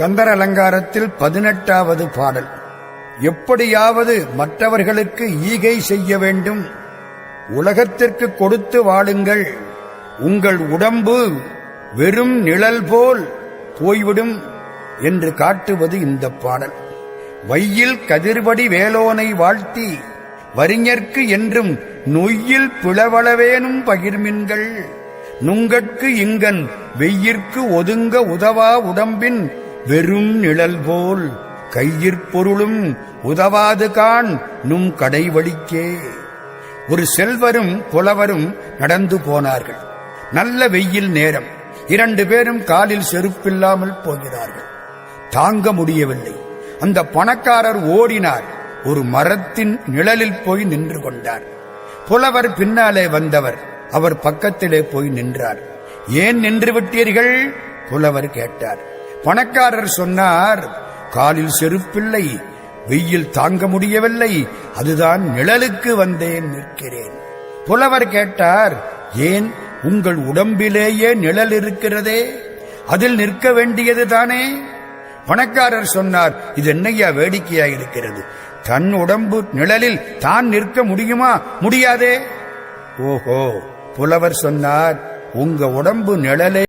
கந்தர் அலங்காரத்தில் பதினெட்டாவது பாடல். எப்படியாவது மற்றவர்களுக்கு ஈகை செய்ய வேண்டும். உலகத்திற்கு கொடுத்து வாழுங்கள். உங்கள் உடம்பு வெறும் நிழல் போல் போய்விடும் என்று காட்டுவது இந்த பாடல். வையில் கதிர்படி வேலோனை வாழ்த்தி வறிஞர்க்கு என்றும் நொய்யில் பிளவளவேனும் பகிர்மின்கள். நுங்கட்கு இங்கன் வெய்யிற்கு ஒதுங்க உதவா உடம்பின் வெறும் நிழல் போல் கையிற்பொருளும் உதவாது கான் நும் கடை வழிக்கே ஒரு செல்வரும் புலவரும் நடந்து போனார்கள். நல்ல வெயில் நேரம். இரண்டு பேரும் காலில் செருப்பில்லாமல் போகிறார்கள். தாங்க முடியவில்லை. அந்த பணக்காரர் ஓடினார். ஒரு மரத்தின் நிழலில் போய் நின்று கொண்டார். புலவர் பின்னாலே வந்தவர். அவர் பக்கத்திலே போய் நின்றார். ஏன் நின்று விட்டீர்கள்? புலவர் கேட்டார். பணக்காரர் சொன்னார் காலில் செருப்பில்லை வெயில் தாங்க முடியவில்லை அதுதான் நிழலுக்கு வந்தேன் நிற்கிறேன். புலவர் கேட்டார் ஏன் உங்கள் உடம்பிலேயே நிழல் இருக்கிறதே? அதில் நிற்க வேண்டியது தானே? பணக்காரர் சொன்னார் இது என்னையா வேடிக்கையா இருக்கிறது? தன் உடம்பு நிழலில் தான் நிற்க முடியுமா? முடியாதே? ஓஹோ புலவர் சொன்னார் உங்க உடம்பு நிழலே